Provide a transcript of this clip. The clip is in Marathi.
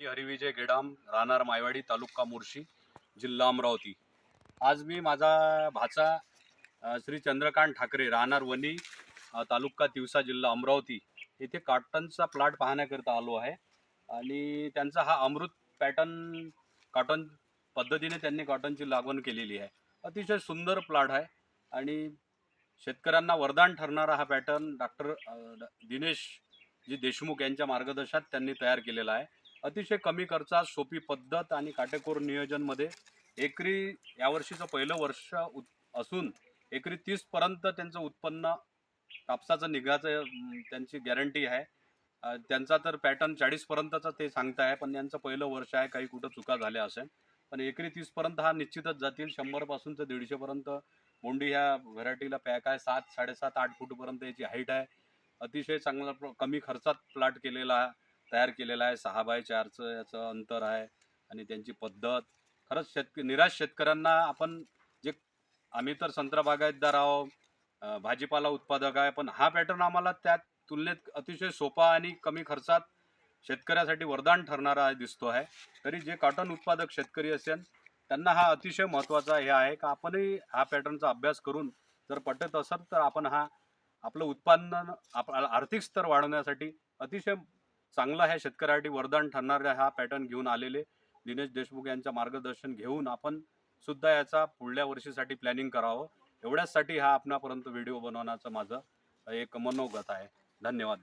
मी हरिविजय गेडाम राहणार मायवाडी तालुका मुर्शी जिल्हा अमरावती. आज मी माझा भाचा श्री चंद्रकांत ठाकरे राहणार वनी तालुका तिवसा जिल्हा अमरावती येथे कॉटनचा प्लॉट पाहण्याकरिता आलो आहे. आणि त्यांचा हा अमृत पॅटर्न कॉटन पद्धतीने त्यांनी कॉटनची लागवण केलेली आहे. अतिशय सुंदर प्लॉट आहे. आणि शेतकऱ्यांना वरदान ठरणारा हा pattern doctor Dinesh G Deshmukh यांच्या मार्गदर्शनात त्यांनी तयार केलेला आहे. अतिशय कमी खर्चात सोपी पद्धत आणि काटेकोर नियोजनमध्ये एकरी यावर्षीचं पहिलं वर्ष उत असून एकरी तीसपर्यंत त्यांचं उत्पन्न कापसाचं निघाचं त्यांची गॅरंटी आहे. त्यांचा तर पॅटर्न चाळीसपर्यंतचा ते सांगताय पण यांचं पहिलं वर्ष आहे काही कुठं चुका झाल्या असेल. पण एकरी तीसपर्यंत हा निश्चितच जातील. शंभरपासून तर दीडशेपर्यंत बोंडी ह्या व्हरायटीला पॅक आहे. सात साडेसात आठ फूटपर्यंत याची हाईट आहे. अतिशय चांगला कमी खर्चात प्लॉट केलेला तयार केलेला आहे. सहा बाय चारचं याचं अंतर आहे आणि त्यांची पद्धत. खरंच शेतक निराश शेतकऱ्यांना आपण जे आम्ही तर संत्रा बागायतदार आहो भाजीपाला उत्पादक आहे पण हा पॅटर्न आम्हाला त्या तुलनेत अतिशय सोपा आणि कमी खर्चात शेतकऱ्यासाठी वरदान ठरणारा आहे दिसतो आहे. तरी जे कॉटन उत्पादक शेतकरी असेल त्यांना हा अतिशय महत्त्वाचा हे आहे का आपणही हा पॅटर्नचा अभ्यास करून जर पटत असेल तर आपण हा आपलं उत्पन्न आप आर्थिक स्तर वाढवण्यासाठी अतिशय चांगला ह्या शेतकऱ्यासाठी वरदान ठरणाऱ्या हा पॅटर्न घेऊन आलेले दिनेश देशमुख यांचं मार्गदर्शन घेऊन आपण सुद्धा याचा पुढल्या वर्षीसाठी प्लॅनिंग करावं. एवढ्याचसाठी हा आपणापर्यंत व्हिडिओ बनवण्याचं माझं एक मनोगत आहे. धन्यवाद